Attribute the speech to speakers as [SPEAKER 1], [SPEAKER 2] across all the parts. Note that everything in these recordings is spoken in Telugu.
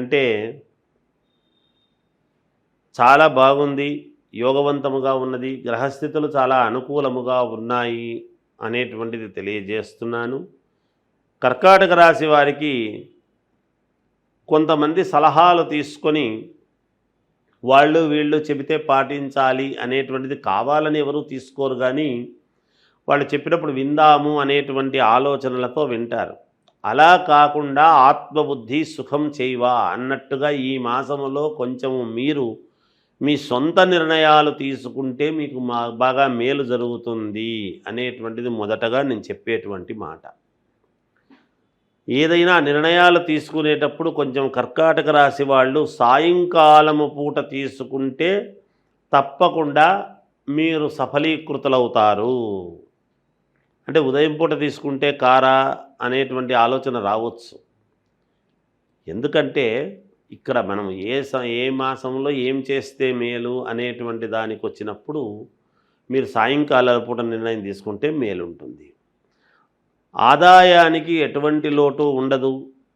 [SPEAKER 1] అంటే చాలా బాగుంది యోగవంతముగా ఉన్నది గ్రహస్థితులు చాలా అనుకూలముగా ఉన్నాయి అనేటువంటిది తెలియజేస్తున్నాను. కర్కాటక రాశి వారికి కొంతమంది సలహాలు తీసుకొని వాళ్ళు వీళ్ళు చెబితే పాటించాలి అనేటువంటిది కావాలని ఎవరు తీసుకోరు కానీ వాళ్ళు చెప్పినప్పుడు విందాము అనేటువంటి ఆలోచనలతో వింటారు. అలా కాకుండా ఆత్మబుద్ధి సుఖం చేయవా అన్నట్టుగా ఈ మాసములో కొంచెము మీరు మీ సొంత నిర్ణయాలు తీసుకుంటే మీకు మా బాగా మేలు జరుగుతుంది అనేటువంటిది మొదటగా నేను చెప్పేటువంటి మాట. ఏదైనా నిర్ణయాలు తీసుకునేటప్పుడు కొంచెం కర్కాటక రాశి వాళ్ళు సాయంకాలము పూట తీసుకుంటే తప్పకుండా మీరు సఫలీకృతులవుతారు. అంటే ఉదయం పూట తీసుకుంటే కారా అనేటువంటి ఆలోచన రావచ్చు. ఎందుకంటే ఇక్కడ మనం ఏ స ఏ మాసంలో ఏం చేస్తే మేలు అనేటువంటి దానికి వచ్చినప్పుడు మీరు సాయంకాల పూట నిర్ణయం తీసుకుంటే మేలు ఉంటుంది ఆదాయానికి ఎటువంటి లోటు ఉండదు.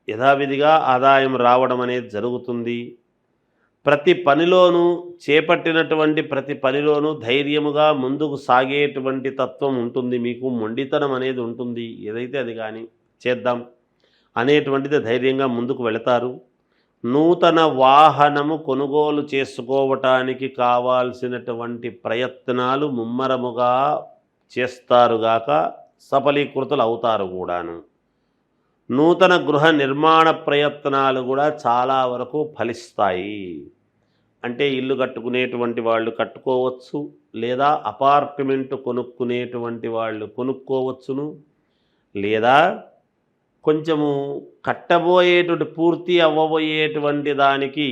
[SPEAKER 1] యథావిధిగా ఆదాయం రావడం అనేది జరుగుతుంది. ప్రతి పనిలోనూ చేపట్టినటువంటి ప్రతి పనిలోనూ ధైర్యముగా ముందుకు సాగేటువంటి తత్వం ఉంటుంది. మీకు మొండితనం అనేది ఉంటుంది. ఏదైతే అది కానీ చేద్దాం అనేటువంటిది ధైర్యంగా ముందుకు వెళతారు. నూతన వాహనము కొనుగోలు చేసుకోవటానికి కావాల్సినటువంటి ప్రయత్నాలు ముమ్మరముగా చేస్తారుగాక సఫలీకృతులు అవుతారు కూడాను. నూతన గృహ నిర్మాణ ప్రయత్నాలు కూడా చాలా వరకు ఫలిస్తాయి. అంటే ఇల్లు కట్టుకునేటువంటి వాళ్ళు కట్టుకోవచ్చు లేదా అపార్ట్మెంట్ కొనుక్కునేటువంటి వాళ్ళు కొనుక్కోవచ్చును లేదా కొంచెము కట్టబోయేటువంటి పూర్తి అవ్వబోయేటువంటి దానికి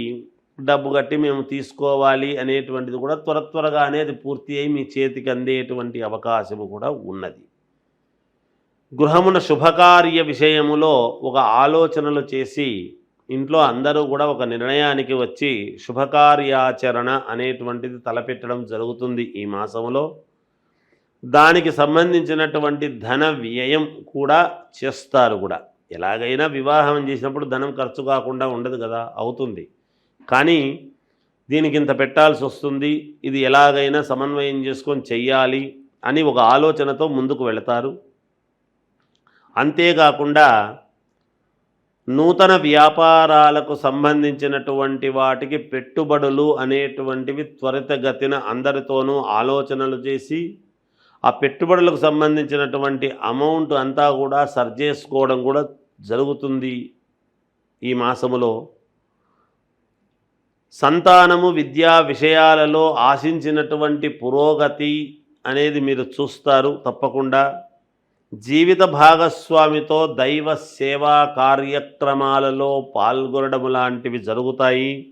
[SPEAKER 1] డబ్బు కట్టి మేము తీసుకోవాలి అనేటువంటిది కూడా త్వర త్వరగా అనేది పూర్తి అయి మీ చేతికి అందేటువంటి అవకాశము కూడా ఉన్నది. గృహమున శుభకార్య విషయములో ఒక ఆలోచనలు చేసి ఇంట్లో అందరూ కూడా ఒక నిర్ణయానికి వచ్చి శుభకార్యాచరణ అనేటువంటిది తలపెట్టడం జరుగుతుంది ఈ మాసంలో దానికి సంబంధించినటువంటి ధన వ్యయం కూడా చేస్తారు కూడా. ఎలాగైనా వివాహం చేసినప్పుడు ధనం ఖర్చు కాకుండా ఉండదు కదా అవుతుంది. కానీ దీనికి ఇంత పెట్టాల్సి వస్తుంది ఇది ఎలాగైనా సమన్వయం చేసుకొని చెయ్యాలి అని ఒక ఆలోచనతో ముందుకు వెళతారు. అంతేకాకుండా నూతన వ్యాపారాలకు సంబంధించినటువంటి వాటికి పెట్టుబడులు అనేటువంటివి త్వరితగతిన అందరితోనూ ఆలోచనలు చేసి ఆ పెట్టుబడులకు సంబంధించినటువంటి అమౌంట్ అంతా కూడా సర్జేసుకోవడం కూడా జరుగుతుంది ఈ మాసములో. సంతానము విద్యా విషయాలలో ఆశించినటువంటి పురోగతి అనేది మీరు చూస్తారు తప్పకుండా. జీవిత భాగస్వామితో దైవ సేవా కార్యక్రమాలలో పాల్గొనడం లాంటివి జరుగుతాయి.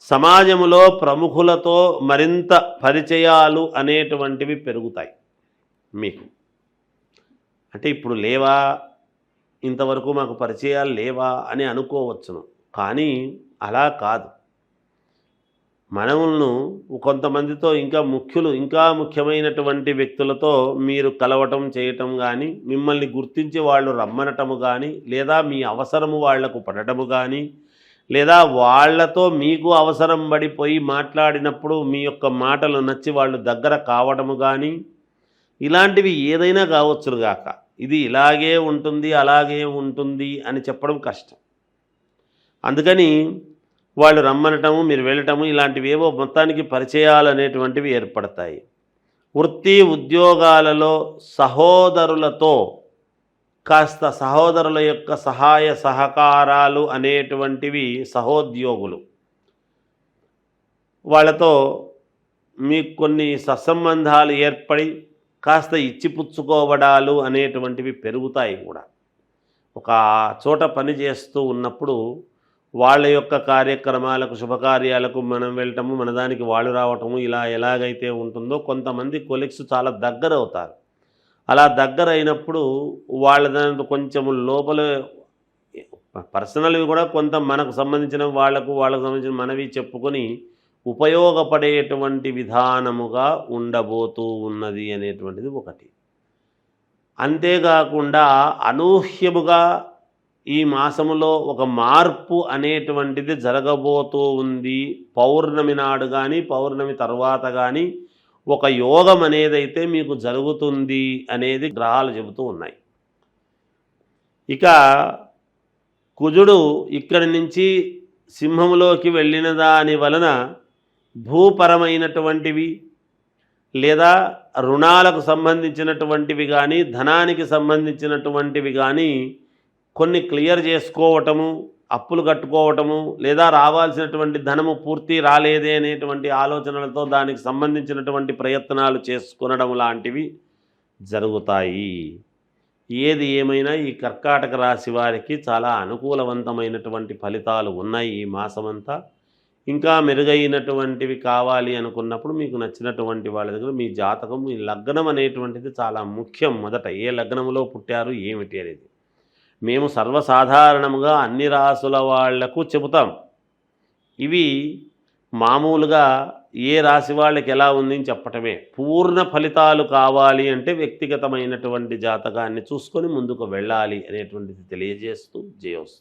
[SPEAKER 1] సమాజంలో ప్రముఖులతో మరింత పరిచయాలు అనేటువంటివి పెరుగుతాయి. మీకు. అంటే ఇప్పుడు లేవా? ఇంతవరకు మాకు పరిచయాలు లేవా? అని అనుకోవచ్చును. కానీ అలా కాదు. మనములను కొంతమందితో ఇంకా ముఖ్యులు ఇంకా ముఖ్యమైనటువంటి వ్యక్తులతో మీరు కలవటం చేయటం కానీ మిమ్మల్ని గుర్తించి వాళ్ళు రమ్మనటము కానీ లేదా మీ అవసరము వాళ్ళకు పడటము కానీ లేదా వాళ్ళతో మీకు అవసరం పడిపోయి మాట్లాడినప్పుడు మీ యొక్క మాటలు నచ్చి వాళ్ళు దగ్గర కావడము కానీ ఇలాంటివి ఏదైనా కావచ్చుగాక ఇది ఇలాగే ఉంటుంది అలాగే ఉంటుంది అని చెప్పడం కష్టం. అందుకని వాళ్ళు రమ్మనటము మీరు వెళ్ళటము ఇలాంటివి ఏవో మొత్తానికి పరిచయాలు అనేటువంటివి ఏర్పడతాయి. వృత్తి ఉద్యోగాలలో సహోదరులతో కాస్త సహోదరుల యొక్క సహాయ సహకారాలు అనేటువంటివి సహోద్యోగులు. వాళ్ళతో మీకు కొన్ని సత్సంబంధాలు ఏర్పడి కాస్త ఇచ్చిపుచ్చుకోవడాలు అనేటువంటివి పెరుగుతాయి కూడా. ఒక చోట పని చేస్తూ ఉన్నప్పుడు వాళ్ళ యొక్క కార్యక్రమాలకు శుభకార్యాలకు మనం వెళ్ళటము మన దానికి వాళ్ళు రావటము ఇలా ఎలాగైతే ఉంటుందో కొంతమంది కొలిక్స్ చాలా దగ్గర అవుతారు. అలా దగ్గర అయినప్పుడు వాళ్ళ దాని కొంచెం లోపల పర్సనల్వి కూడా కొంత మనకు సంబంధించిన వాళ్ళకు వాళ్ళకు సంబంధించిన మనవి చెప్పుకొని ఉపయోగపడేటువంటి విధానముగా ఉండబోతూ ఉన్నది అనేటువంటిది ఒకటి. అంతేకాకుండా అనూహ్యముగా ఈ మాసములో ఒక మార్పు అనేటువంటిది జరగబోతూ ఉంది. పౌర్ణమి నాడు కానీ పౌర్ణమి తర్వాత కానీ ఒక యోగం అనేదైతే మీకు జరుగుతుంది అనేది గ్రహాలు చెబుతూ ఉన్నాయి. ఇక కుజుడు ఇక్కడి నుంచి సింహంలోకి వెళ్ళిన దాని వలన భూపరమైనటువంటివి లేదా రుణాలకు సంబంధించినటువంటివి కానీ ధనానికి సంబంధించినటువంటివి కానీ కొన్ని క్లియర్ చేసుకోవటము అప్పులు కట్టుకోవటము లేదా రావాల్సినటువంటి ధనము పూర్తి రాలేదే అనేటువంటి ఆలోచనలతో దానికి సంబంధించినటువంటి ప్రయత్నాలు చేసుకునడం లాంటివి జరుగుతాయి. ఏది ఏమైనా ఈ కర్కాటక రాశి వారికి చాలా అనుకూలవంతమైనటువంటి ఫలితాలు ఉన్నాయి ఈ మాసమంతా. ఇంకా మెరుగైనటువంటివి కావాలి అనుకున్నప్పుడు మీకు నచ్చినటువంటి వాళ్ళ దగ్గర మీ జాతకం మీ లగ్నం అనేటువంటిది చాలా ముఖ్యం మొదట. ఏ లగ్నంలో పుట్టారు ఏమిటి అనేది. మేము సర్వసాధారణముగా అన్ని రాసుల వాళ్ళకు చెబుతాం. ఇవి మామూలుగా ఏ రాశి వాళ్ళకి ఎలా ఉంది అని చెప్పటమే. పూర్ణ ఫలితాలు కావాలి అంటే వ్యక్తిగతమైనటువంటి జాతకాన్ని చూసుకొని ముందుకు వెళ్ళాలి అనేటువంటిది తెలియజేస్తూ జయోస్తు